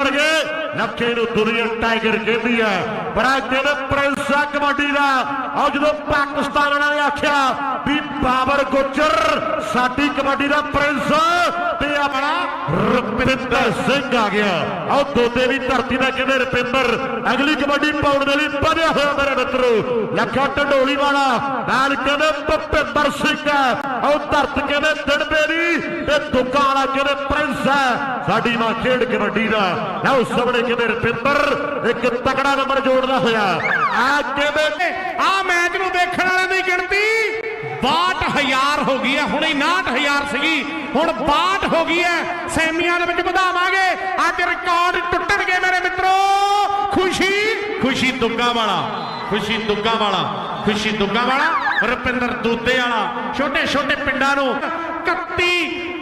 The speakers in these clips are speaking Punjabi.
ਵਰਗੇ ਲੱਖੇ ਨੂੰ ਦੁਨੀਆ ਟਾਈਗਰ ਕਹਿੰਦੀ ਹੈ ਪਰ ਅੱਜ ਪ੍ਰਿੰਸ ਆ ਕਬੱਡੀ ਦਾ। ਆ ਜਦੋਂ ਪਾਕਿਸਤਾਨ ਵਾਲਿਆਂ ਨੇ ਆਖਿਆ ਵੀ ਬਾਬਰ ਗੁੱਜਰ, ਸਾਡੀ ਕਬੱਡੀ ਦਾ ਪ੍ਰਿੰਸ ਤੇ ਆਪਣਾ ਰੁਪਿੰਦਰ ਸਿੰਘ ਆ ਗਿਆ। ਆਹ ਦੋਦੇ ਵੀ ਧਰਤੀ ਦਾ ਕਹਿੰਦੇ ਰੁਪਿੰਦਰ, ਅਗਲੀ ਕਬੱਡੀ ਪਾਉਣ ਦੇ ਲਈ ਵਧਿਆ ਹੋਇਆ ਮੇਰੇ ਮਿੱਤਰੋ। ਲੱਖਾ ਢੰਡੋਲੀ ਵਾਲਾ ਨਾਲ ਕਹਿੰਦੇ ਭੁਪਿੰਦਰ ਸਿੰਘ ਆਹ ਧਰਤ ਕਹਿੰਦੇ ਦਿੜਬੇ ਦੀ ਤੇ ਦੁੱਗਾ ਵਾਲਾ ਕਹਿੰਦੇ ਪ੍ਰਿੰਸ ਹੈ ਸਾਡੀ ਮਾਂ ਖੇਡ ਕਬੱਡੀ ਦਾ। ਲਓ ਸਾਹਮਣੇ ਕਹਿੰਦੇ ਰੁਪਿੰਦਰ? ਇੱਕ ਤਕੜਾ ਨੰਬਰ ਜੋੜਦਾ ਹੋਇਆ। ਆ ਕਹਿੰਦੇ ਆ ਮੈਚ ਨੂੰ ਦੇਖਣ ਵਾਲਿਆਂ ਦੀ ਗਿਣਤੀ 62000 ਹੋ ਗਈ ਹੈ। ਹੁਣੇ 69000 ਸੀਗੀ। ਹੁਣ 62 ਹੋ ਗਈ ਹੈ। ਸੈਮੀਆਂ ਦੇ ਵਿੱਚ ਵਧਾਵਾਂਗੇ। ਅੱਜ ਰਿਕਾਰਡ ਟੁੱਟਣਗੇ ਮੇਰੇ ਮਿੱਤਰੋ। ਖੁਸ਼ੀ? ਖੁਸ਼ੀ ਦੁੱਗਾ ਵਾਲਾ। ਖੁਸ਼ੀ ਦੁੱਗਾ ਵਾਲਾ। ਖੁਸ਼ੀ ਦੁੱਗਾ ਵਾਲਾ। ਰੁਪਿੰਦਰ ਦੂਤੇ ਵਾਲਾ, ਛੋਟੇ ਛੋਟੇ ਪਿੰਡਾਂ ਨੂੰ 31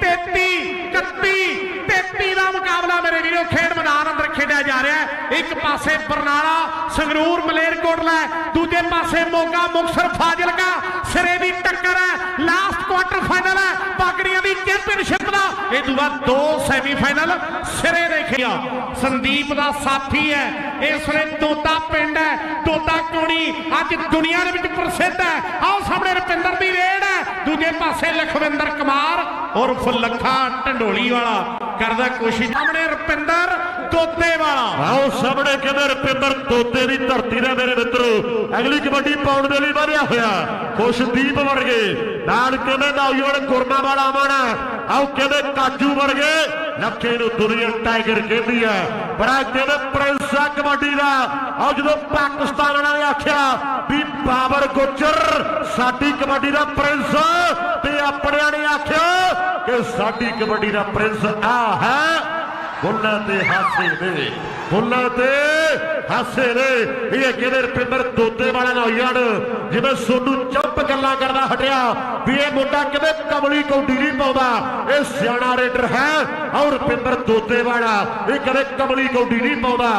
33 31 33 ਦਾ ਮੁਕਾਬਲਾ ਮੇਰੇ ਵੀਰੋ, ਖੇਡ ਮੈਦਾਨ ਅੰਦਰ ਖੇਡਿਆ ਜਾ ਰਿਹਾ ਹੈ। ਇੱਕ ਪਾਸੇ ਬਰਨਾਲਾ, ਸੰਗਰੂਰ, ਮਲੇਰਕੋਟਲਾ ਦੂਜੇ ਪਾਸੇ ਮੋਗਾ, ਮੁਕਸਰ, ਫਾਜ਼ਿਲਕਾ, ਸਿਰੇ ਦੀ ਟੱਕਰ ਹੈ। ਲਾਸਟ ਕੁਆਟਰ ਫਾਈਨਲ ਹੈ। ਪਾਕੜੀਆਂ ਦੀ ਚੈਂਪੀਅਨਸ਼ਿਪ ਦਾ। ਇਹ ਤੋਂ ਬਾਅਦ ਦੋ ਸੈਮੀਫਾਈਨਲ ਸਿਰੇ ਦੇ ਖਿਆ ਸੰਦੀਪ ਦਾ ਸਾਥੀ ਹੈ। ਇਸ ਵੇਲੇ ਤੋਤਾ ਪਿੰਡ ਹੈ। ਤੋਤਾ ਕੋਣੀ ਅੱਜ ਦੁਨੀਆ ਦੇ ਵਿੱਚ ਪ੍ਰਸਿੱਧ ਹੈ। ਆਓ ਸਾਹਮਣੇ ਰੁਪਿੰਦਰ ਦੀ ਰੇਡ ਹੈ। ਦੂਜੇ ਪਾਸੇ ਲਖਵਿੰਦਰ ਕੁਮਾਰ ਉਰਫ ਲੱਖਾ ਢੰਡੋਲੀ ਵਾਲਾ ਕਰਦਾ ਕੋਸ਼ਿਸ਼। ਸਾਹਮਣੇ ਰੁਪਿੰਦਰ ਤੋਤੇ ਵਾਲਾ। ਆਓ ਸਾਹਮਣੇ ਕਹਿੰਦੇ ਰੁਪਿੰਦਰ ਤੋਤੇ ਦੀ ਧਰਤੀ ਦਾ ਮੇਰੇ ਮਿੱਤਰੋ। ਅਗਲੀ ਕਬੱਡੀ ਪਾਉਣ ਦੇ ਲਈ ਵਧਿਆ ਹੋਇਆ। ਖੁਸ਼ਦੀਪ ਵਰਗੇ ਨਾਲ ਕਹਿੰਦੇ ਨੌਜਵਾਨ ਗੁਰਨਾ ਵਾਲਾ ਆਵਣਾ ਆਓ ਕਹਿੰਦੇ ਕਾਜੂ ਵਰਗੇ ਲੱਖੇ ਨੂੰ ਦੁਨੀਆ ਟਾਈਗਰ ਕਹਿੰਦੀ ਹੈ ਪਰ ਅੱਜ ਕਹਿੰਦੇ ਪ੍ਰਿੰਸ ਆ ਕਬੱਡੀ ਦਾ। ਆਓ ਜਦੋਂ ਪਾਕਿਸਤਾਨ ਵਾਲਿਆਂ ਨੇ ਆਖਿਆ ਵੀ ਬਾਬਰ ਗੁੱਜਰ, ਸਾਡੀ ਕਬੱਡੀ ਦਾ ਪ੍ਰਿੰਸ ਤੇ ਆਪਣਿਆਂ ਨੇ ਆਖਿਆ ਕਿ ਸਾਡੀ ਕਬੱਡੀ ਦਾ ਪ੍ਰਿੰਸ ਆ ਹੈ। ਬੁੱਲਾਂ ਤੇ ਹਾਸੇ ਨੇ। ਬੁੱਲਾਂ ਤੇ ਹਾਸੇ ਨੇ। ਇਹ ਕਿਹਦੇ ਰਪਿੰਦਰ ਦੋਤੇ ਵਾਲਾ ਨੌਜਵਾਨ, ਜਿਵੇਂ ਸੋਨੂੰ ਚੰਪ ਗੱਲਾਂ ਕਰਦਾ ਹਟਿਆ, ਵੀ ਇਹ ਮੁੰਡਾ ਕਿਤੇ ਕਮਲੀ ਕੌਡੀ ਨਹੀਂ ਪਾਉਂਦਾ। ਇਹ ਸਿਆਣਾ ਰੇਡਰ ਹੈ ਔਰ ਰਪਿੰਦਰ ਦੋਤੇ ਵਾਲਾ, ਇਹ ਕਦੇ ਕਮਲੀ ਕੌਡੀ ਨਹੀਂ ਪਾਉਂਦਾ।